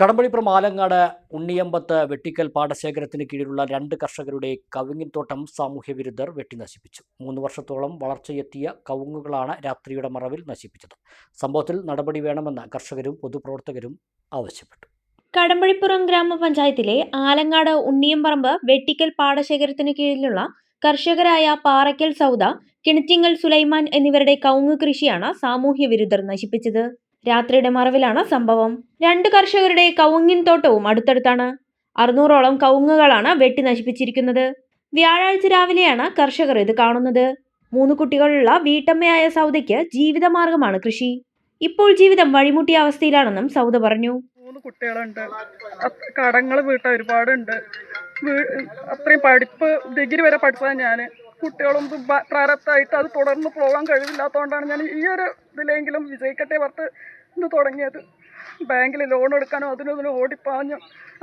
കടമ്പളിപ്പുറം ആലങ്ങാട് ഉണ്ണിയമ്പത്ത് വെട്ടിക്കൽ പാടശേഖരത്തിന് കീഴിലുള്ള രണ്ട് കർഷകരുടെ കവുങ്ങിൻ തോട്ടം സാമൂഹ്യ വിരുദ്ധർ വെട്ടിനശിപ്പിച്ചു. മൂന്ന് വർഷത്തോളം വളർച്ചയെത്തിയ കവുങ്ങുകളാണ് രാത്രിയുടെ മറവിൽ നശിപ്പിച്ചത്. സംഭവത്തിൽ നടപടി വേണമെന്ന് കർഷകരും പൊതുപ്രവർത്തകരും ആവശ്യപ്പെട്ടു. കടമ്പഴിപ്പുറം ഗ്രാമപഞ്ചായത്തിലെ ആലങ്ങാട് ഉണ്ണിയമ്പറമ്പ് വെട്ടിക്കൽ പാടശേഖരത്തിന് കീഴിലുള്ള കർഷകരായ പാറയ്ക്കൽ സൗദ കിണറ്റിങ്ങൽ സുലൈമാൻ എന്നിവരുടെ കവുങ്ങ് കൃഷിയാണ് സാമൂഹ്യ വിരുദ്ധർ നശിപ്പിച്ചത്. രാത്രിയുടെ മറവിലാണ് സംഭവം. രണ്ട് കർഷകരുടെ കവുങ്ങിൻ തോട്ടവും അടുത്തടുത്താണ്. അറുന്നൂറോളം കവുങ്ങുകളാണ് വെട്ടി നശിപ്പിച്ചിരിക്കുന്നത്. വ്യാഴാഴ്ച രാവിലെയാണ് കർഷകർ ഇത് കാണുന്നത്. മൂന്ന് കുട്ടികളുള്ള വീട്ടമ്മയായ സൗദയ്ക്ക് ജീവിതമാർഗമാണ് കൃഷി. ഇപ്പോൾ ജീവിതം വഴിമുട്ടിയ അവസ്ഥയിലാണെന്നും സൗദ പറഞ്ഞു. മൂന്ന് കുട്ടികളുണ്ട്. കടങ്ങൾ വീട്ട ഒരുപാടുണ്ട്. അത്രയും പഠിപ്പ് ഡിഗ്രി വരെ പഠിച്ചതാണ് ഞാൻ കുട്ടികളും പ്രാരത്തായിട്ട് അത് തുടർന്ന് പോകാൻ കഴിവില്ലാത്തതുകൊണ്ടാണ് ഞാൻ ഈ ഒരു ഇതിലെങ്കിലും വിജയിക്കട്ടെ വർത്ത് ഇത് തുടങ്ങിയത്. ബാങ്കിൽ ലോൺ എടുക്കാനോ അതിനും ഇതിനും ഓടിപ്പാഞ്ഞു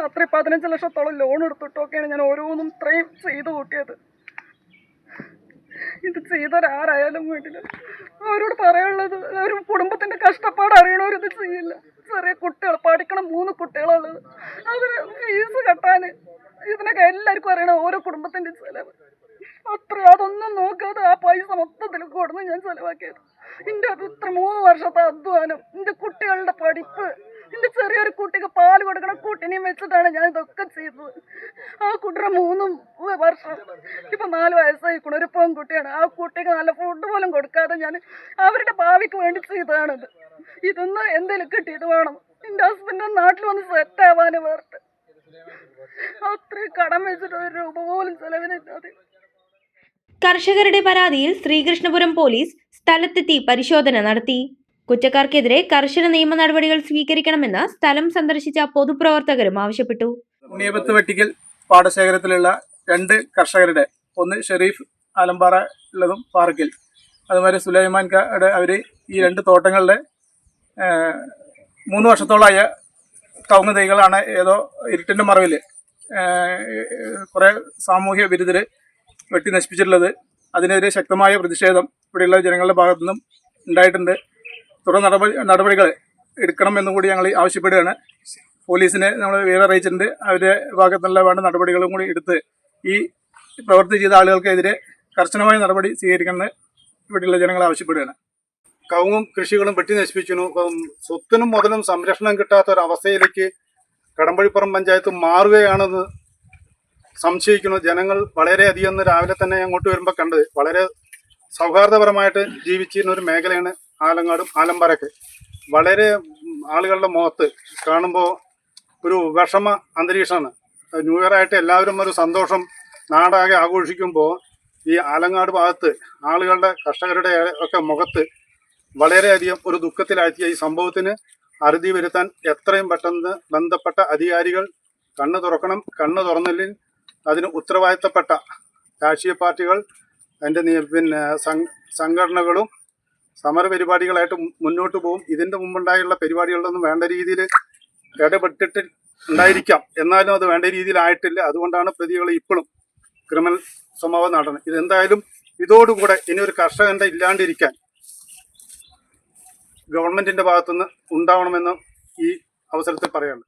അത്രയും പതിനഞ്ച് ലക്ഷത്തോളം ലോൺ എടുത്തിട്ടൊക്കെയാണ് ഞാൻ ഓരോന്നും ഇത്രയും ചെയ്തു കൂട്ടിയത്. ഇത് ചെയ്തൊരാരായാലും വീട്ടിൽ അവരോട് പറയാനുള്ളത് ഒരു കുടുംബത്തിന്റെ കഷ്ടപ്പാട് അറിയണവർ ഇത് ചെയ്യില്ല. ചെറിയ കുട്ടികൾ പഠിക്കണ മൂന്ന് കുട്ടികളുള്ളത്. അതിന് ഫീസ് കെട്ടാൻ ഇതിനൊക്കെ എല്ലാവർക്കും അറിയണം. ഓരോ കുടുംബത്തിന്റെ ചെലവ്. അത്ര അതൊന്നും നോക്കാതെ ആ പൈസ മൊത്തത്തിൽ കൊടുന്ന് ഞാൻ ചെലവാക്കിയത്. എന്റെ അത് ഇത്ര മൂന്ന് വർഷത്തെ അധ്വാനം എന്റെ കുട്ടികളുടെ പഠിപ്പ് എന്റെ ചെറിയൊരു കുട്ടിക്ക് പാൽ കൊടുക്കണ കുട്ടിനെയും വെച്ചിട്ടാണ് ഞാൻ ഇതൊക്കെ ചെയ്തത്. ആ കുട്ടിയുടെ മൂന്നും വർഷം ഇപ്പൊ നാല് വയസ്സായിക്കണം ഒരു പെൺകുട്ടിയാണ്. ആ കുട്ടിക്ക് നല്ല ഫുഡ് പോലും കൊടുക്കാതെ ഞാൻ അവരുടെ ഭാവിക്ക് വേണ്ടി ചെയ്തതാണിത്. ഇതൊന്ന് എന്തെങ്കിലും കിട്ടിയിട്ട് വേണം. എന്റെ ഹസ്ബൻഡ് നാട്ടിൽ വന്ന് സെറ്റ് ആവാനും വേർത്ത്. അത്രയും കടം വെച്ചിട്ട് ഒരു രൂപ പോലും ചെലവിനില്ലാതെ കർഷകരുടെ പരാതിയിൽ ശ്രീകൃഷ്ണപുരം പോലീസ് സ്ഥലത്തെത്തി പരിശോധന നടത്തി. കുറ്റക്കാർക്കെതിരെ കർശന നിയമ നടപടികൾ സ്വീകരിക്കണമെന്ന് സ്ഥലം സന്ദർശിച്ച പൊതുപ്രവർത്തകരും ആവശ്യപ്പെട്ടു. ഉണ്ണിയപത്ത് വെട്ടിക്കൽ പാടശേഖരത്തിലുള്ള രണ്ട് കർഷകരുടെ ഒന്ന് ഷെരീഫ് ആലമ്പാറ ഉള്ളതും പാർക്കിൽ അതുമാതിരി സുലൈമാൻ കാട് അവർ ഈ രണ്ട് തോട്ടങ്ങളുടെ മൂന്ന് വർഷത്തോളമായ കവുങ്ങ് തൈകളാണ് ഏതോ ഇരുട്ടിന്റെ മറവിൽ കുറേ സാമൂഹ്യ വിരുദ്ധർ വെട്ടി നശിപ്പിച്ചിട്ടുള്ളത്. അതിനെതിരെ ശക്തമായ പ്രതിഷേധം ഇവിടെയുള്ള ജനങ്ങളുടെ ഭാഗത്തു നിന്നും ഉണ്ടായിട്ടുണ്ട്. തുടർ നടപടി നടപടികൾ എടുക്കണമെന്നും കൂടി ഞങ്ങൾ ആവശ്യപ്പെടുകയാണ്. പോലീസിനെ നമ്മൾ വിവരം അറിയിച്ചിട്ടുണ്ട്. അവരുടെ ഭാഗത്തുള്ള വേണ്ട നടപടികളും കൂടി എടുത്ത് ഈ പ്രവർത്തി ചെയ്ത ആളുകൾക്കെതിരെ കർശനമായ നടപടി സ്വീകരിക്കണമെന്ന് ഇവിടെയുള്ള ജനങ്ങൾ ആവശ്യപ്പെടുകയാണ്. കവുങ്ങും കൃഷികളും വെട്ടി നശിപ്പിച്ചു സ്വത്തിനും മുതലും സംരക്ഷണം കിട്ടാത്ത ഒരു അവസ്ഥയിലേക്ക് കടമ്പഴിപ്പുറം പഞ്ചായത്ത് മാറുകയാണെന്ന് സംശയിക്കുന്നു. ജനങ്ങൾ വളരെയധികം രാവിലെ തന്നെ അങ്ങോട്ട് വരുമ്പോൾ കണ്ടത് വളരെ സൗഹാർദ്ദപരമായിട്ട് ജീവിച്ചിരുന്ന ഒരു മേഖലയാണ് ആലങ്ങാടും ആലമ്പാറയൊക്കെ. വളരെ ആളുകളുടെ മുഖത്ത് കാണുമ്പോൾ ഒരു വിഷമ അന്തരീക്ഷമാണ്. ന്യൂ ഇയർ ആയിട്ട് എല്ലാവരും ഒരു സന്തോഷം നാടാകെ ആഘോഷിക്കുമ്പോൾ ഈ ആലങ്ങാട് ഭാഗത്ത് ആളുകളുടെ കർഷകരുടെ ഒക്കെ മുഖത്ത് വളരെയധികം ഒരു ദുഃഖത്തിലാക്കിയ ഈ സംഭവത്തിന് അറുതി വരുത്താൻ എത്രയും പെട്ടെന്ന് ബന്ധപ്പെട്ട അധികാരികൾ കണ്ണ് തുറക്കണം. കണ്ണ് തുറന്നില്ലെങ്കിൽ അതിന് ഉത്തരവാദിത്തപ്പെട്ട രാഷ്ട്രീയ പാർട്ടികൾ അതിന്റെ പിന്നെ സംഘടനകളും സമര പരിപാടികളായിട്ട് മുന്നോട്ട് പോകും. ഇതിന്റെ മുമ്പുണ്ടായുള്ള പരിപാടികളിലൊന്നും വേണ്ട രീതിയിൽ ഇടപെട്ടിട്ട് ഉണ്ടായിരിക്കാം. എന്നാലും അത് വേണ്ട രീതിയിലായിട്ടില്ല. അതുകൊണ്ടാണ് പ്രതികൾ ഇപ്പോഴും ക്രിമിനൽ സ്വഭാവം നടന്നത്. ഇതെന്തായാലും ഇതോടുകൂടെ ഇനി ഒരു കർഷകന്റെ ഇല്ലാണ്ടിരിക്കാൻ ഗവൺമെന്റിന്റെ ഭാഗത്തുനിന്ന് ഉണ്ടാവണമെന്ന് ഈ അവസരത്തിൽ പറയാനുണ്ട്.